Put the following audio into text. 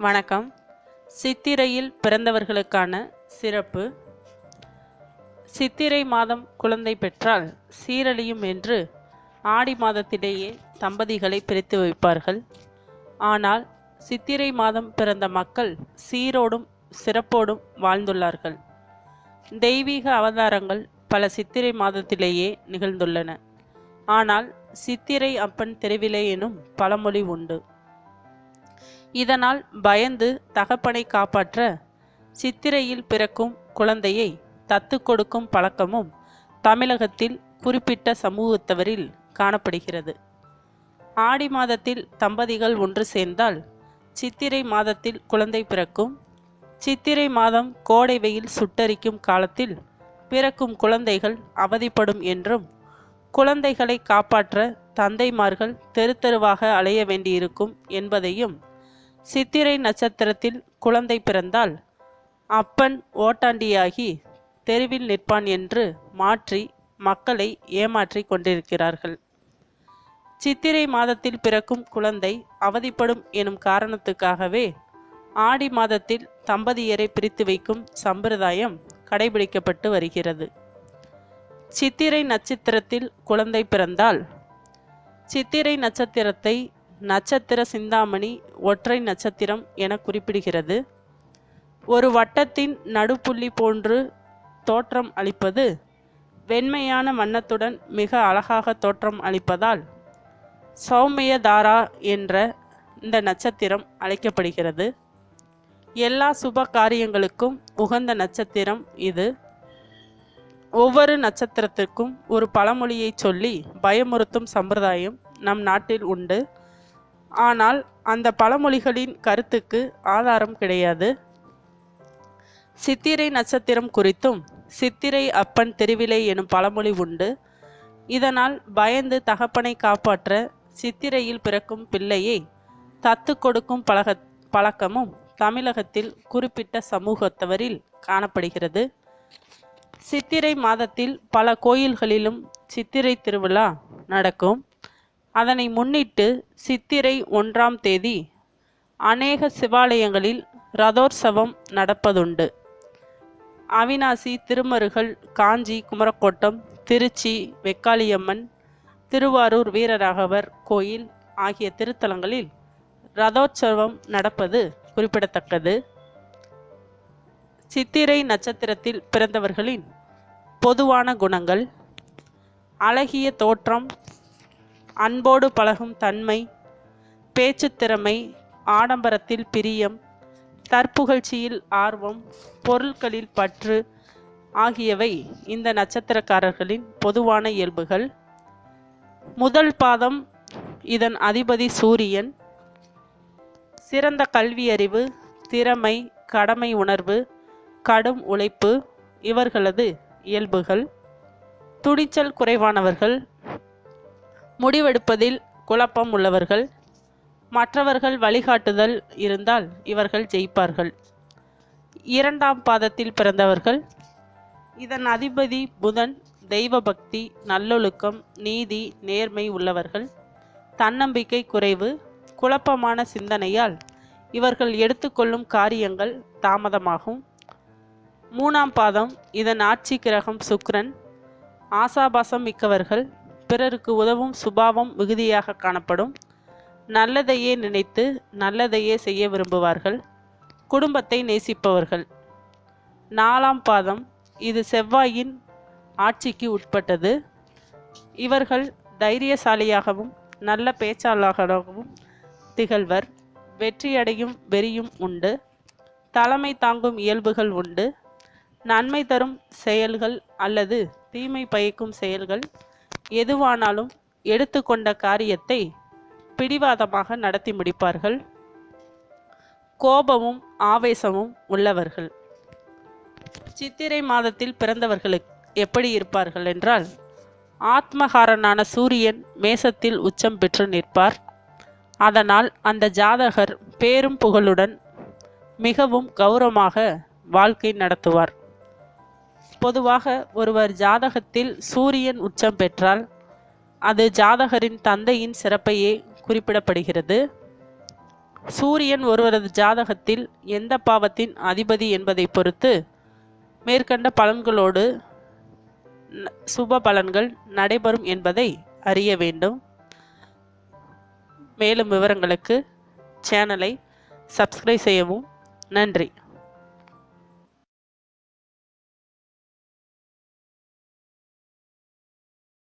வணக்கம். சித்திரையில் பிறந்தவர்களுக்கான சிறப்பு. சித்திரை மாதம் குழந்தை பெற்றால் சீரழியும் என்று ஆடி மாதத்திலேயே தம்பதிகளை பிரித்து வைப்பார்கள். ஆனால் சித்திரை மாதம் பிறந்த மக்கள் சீரோடும் சிறப்போடும் வாழ்ந்துள்ளார்கள். தெய்வீக அவதாரங்கள் பல சித்திரை மாதத்திலேயே நிகழ்ந்துள்ளன. ஆனால் சித்திரை அப்பன் தெருவிலே எனும் பழமொழி உண்டு. இதனால் பயந்து தகப்பனை காப்பாற்ற சித்திரையில் பிறக்கும் குழந்தையை தத்து கொடுக்கும் பழக்கமும் தமிழகத்தில் குறிப்பிட்ட சமூகத்தவரில் காணப்படுகிறது. ஆடி மாதத்தில் தம்பதிகள் ஒன்று சேர்ந்தால் சித்திரை மாதத்தில் குழந்தை பிறக்கும். சித்திரை மாதம் கோடை வெயில் சுட்டரிக்கும் காலத்தில் பிறக்கும் குழந்தைகள் அவதிப்படும் என்றும் குழந்தைகளை காப்பாற்ற தந்தைமார்கள் தெரு தெருவாக அலைய வேண்டியிருக்கும் என்பதையும் சித்திரை நட்சத்திரத்தில் குழந்தை பிறந்தால் அப்பன் ஓட்டாண்டியாகி தெருவில் நிற்பான் என்று மாற்றி மக்களை ஏமாற்றி கொண்டிருக்கிறார்கள். சித்திரை மாதத்தில் பிறக்கும் குழந்தை அவதிப்படும் எனும் காரணத்துக்காகவே ஆடி மாதத்தில் தம்பதியரை பிரித்து வைக்கும் சம்பிரதாயம் கடைபிடிக்கப்பட்டு வருகிறது. சித்திரை நட்சத்திரத்தில் குழந்தை பிறந்தால் சித்திரை நட்சத்திரத்தை நட்சத்திர சிந்தாமணி ஒற்றை நட்சத்திரம் என குறிப்பிடுகிறது. ஒரு வட்டத்தின் நடுப்புள்ளி போன்று தோற்றம் அளிப்பது வெண்மையான வண்ணத்துடன் மிக அழகாக தோற்றம் அளிப்பதால் சௌமியதாரா என்ற இந்த நட்சத்திரம் அழைக்கப்படுகிறது. எல்லா சுப காரியங்களுக்கும் உகந்த நட்சத்திரம் இது. ஒவ்வொரு நட்சத்திரத்திற்கும் ஒரு பழமொழியை சொல்லி பயமுறுத்தும் சம்பிரதாயம் நம் நாட்டில் உண்டு. ஆனால் அந்த பழமொழிகளின் கருத்துக்கு ஆதாரம் கிடையாது. சித்திரை நட்சத்திரம் குறித்தும் சித்திரை அப்பன் தெருவிலை எனும் பழமொழி உண்டு. இதனால் பயந்து தகப்பனை காப்பாற்ற சித்திரையில் பிறக்கும் பிள்ளையை தத்து கொடுக்கும் பழக பழக்கமும் தமிழகத்தில் குறிப்பிட்ட சமூகத்தவரில் காணப்படுகிறது. சித்திரை மாதத்தில் பல கோயில்களிலும் சித்திரை திருவிழா நடக்கும். அதனை முன்னிட்டு சித்திரை ஒன்றாம் தேதி அநேக சிவாலயங்களில் ரதோற்சவம் நடப்பதுண்டு. அவினாசி திருமருகல் காஞ்சி குமரக்கோட்டம் திருச்சி வெக்காளியம்மன் திருவாரூர் வீரராகவர் கோயில் ஆகிய திருத்தலங்களில் ரதோற்சவம் நடப்பது குறிப்பிடத்தக்கது. சித்திரை நட்சத்திரத்தில் பிறந்தவர்களின் பொதுவான குணங்கள் அழகிய தோற்றம் அன்போடு பழகும் தன்மை பேச்சுத்திறமை ஆடம்பரத்தில் பிரியம் தற்புகழ்ச்சியில் ஆர்வம் பொருட்களில் பற்று ஆகியவை இந்த நட்சத்திரக்காரர்களின் பொதுவான இயல்புகள். முதல் பாதம் இதன் அதிபதி சூரியன். சிறந்த கல்வியறிவு திறமை கடமை உணர்வு கடும் உழைப்பு இவர்களது இயல்புகள். துணிச்சல் குறைவானவர்கள் முடிவெடுப்பதில் குழப்பம் உள்ளவர்கள் மற்றவர்கள் வழிகாட்டுதல் இருந்தால் இவர்கள் ஜெயிப்பார்கள். இரண்டாம் பாதத்தில் பிறந்தவர்கள் இதன் அதிபதி புதன் தெய்வ பக்தி நல்லொழுக்கம் நீதி நேர்மை உள்ளவர்கள் தன்னம்பிக்கை குறைவு குழப்பமான சிந்தனையால் இவர்கள் எடுத்துக்கொள்ளும் காரியங்கள் தாமதமாகும். மூணாம் பாதம் இதன் ஆட்சி கிரகம் சுக்ரன் ஆசாபாசம் மிக்கவர்கள் பிறருக்கு உதவும் சுபாவம் மிகுதியாக காணப்படும். நல்லதையே நினைத்து நல்லதையே செய்ய விரும்புவார்கள். குடும்பத்தை நேசிப்பவர்கள். நாலாம் பாதம் இது செவ்வாயின் ஆட்சிக்கு உட்பட்டது. இவர்கள் தைரியசாலியாகவும் நல்ல பேச்சாளர்களாகவும் திகழ்வர். வெற்றியடையும் வெறியும் உண்டு. தலைமை தாங்கும் இயல்புகள் உண்டு. நன்மை தரும் செயல்கள் அல்லது தீமை பயக்கும் செயல்கள். எதுவானாலும் எடுத்துக்கொண்ட காரியத்தை பிடிவாதமாக நடத்தி முடிப்பார்கள். கோபமும் ஆவேசமும் உள்ளவர்கள். சித்திரை மாதத்தில் பிறந்தவர்களுக்கு எப்படி இருப்பார்கள் என்றால் ஆத்மகாரனான சூரியன் மேசத்தில் உச்சம் பெற்று நிற்பார். அதனால் அந்த ஜாதகர் பேரும் புகழுடன் மிகவும் கௌரவமாக வாழ்க்கை நடத்துவார். பொதுவாக ஒருவர் ஜாதகத்தில் சூரியன் உச்சம் பெற்றால் அது ஜாதகரின் தந்தையின் சிறப்பையே குறிப்பிடப்படுகிறது. சூரியன் ஒருவரது ஜாதகத்தில் எந்த பாவத்தின் அதிபதி என்பதை பொறுத்து மேற்கண்ட பலன்களோடு சுப பலன்கள் நடைபெறும் என்பதை அறிய வேண்டும். மேலும் விவரங்களுக்கு சேனலை சப்ஸ்கிரைப் செய்யவும் நன்றி.